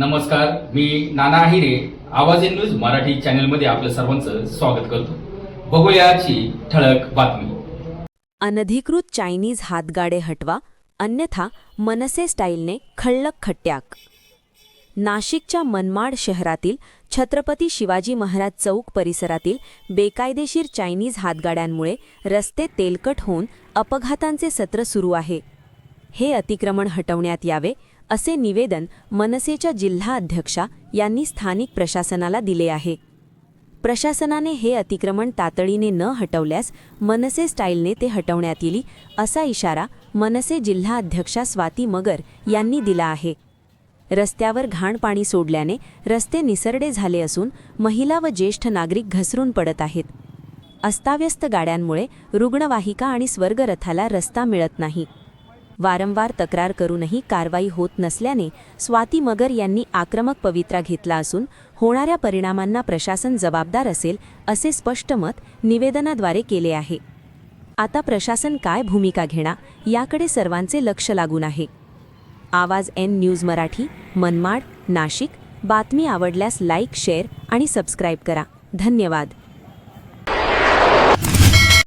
नमस्कार मी नाना आहिरे आवाज in news Marathi चॅनलमध्ये आपलं सर्वांचं स्वागत करतो. बघूयाची ठळक बातमी. अनधिकृत चायनीज हातगाडे हटवा अन्यथा मनसे स्टाईलने खळ्ळक खट्ट्याक. नाशिकच्या मनमाड शहरातील छत्रपती शिवाजी महाराज चौक परिसरातील बेकायदेशीर चायनीज हातगाड्यांमुळे रस्ते तेलकट होऊन अपघातांचे सत्र सुरू आहे. हे अतिक्रमण हटवण्यात यावे असे निवेदन मनसेच्या जिल्हा अध्यक्षा यांनी स्थानिक प्रशासनाला दिले आहे. प्रशासनाने हे अतिक्रमण तातडीने न हटवल्यास मनसे स्टाईलने ते हटवण्यात येईल असा इशारा मनसे जिल्हा अध्यक्षा स्वाती मगर यांनी दिला आहे. रस्त्यावर घाण पाणी सोडल्याने रस्ते निसरडे झाले असून महिला व ज्येष्ठ नागरिक घसरून पडत आहेत. अस्ताव्यस्त गाड्यांमुळे रुग्णवाहिका आणि स्वर्गरथाला रस्ता मिळत नाही. वारंवार तक्रार करूनही कारवाई होत नसल्याने स्वाती मगर यांनी आक्रमक पवित्रा घेतला असून होणाऱ्या परिणामांना प्रशासन जबाबदार असेल असे स्पष्ट मत निवेदनाद्वारे केले आहे. आता प्रशासन काय भूमिका घेणार याकडे सर्वांचे लक्ष लागून आहे. आवाज एन न्यूज मराठी मनमाड नाशिक. बातमी आवडल्यास लाईक शेअर आणि सबस्क्राईब करा. धन्यवाद.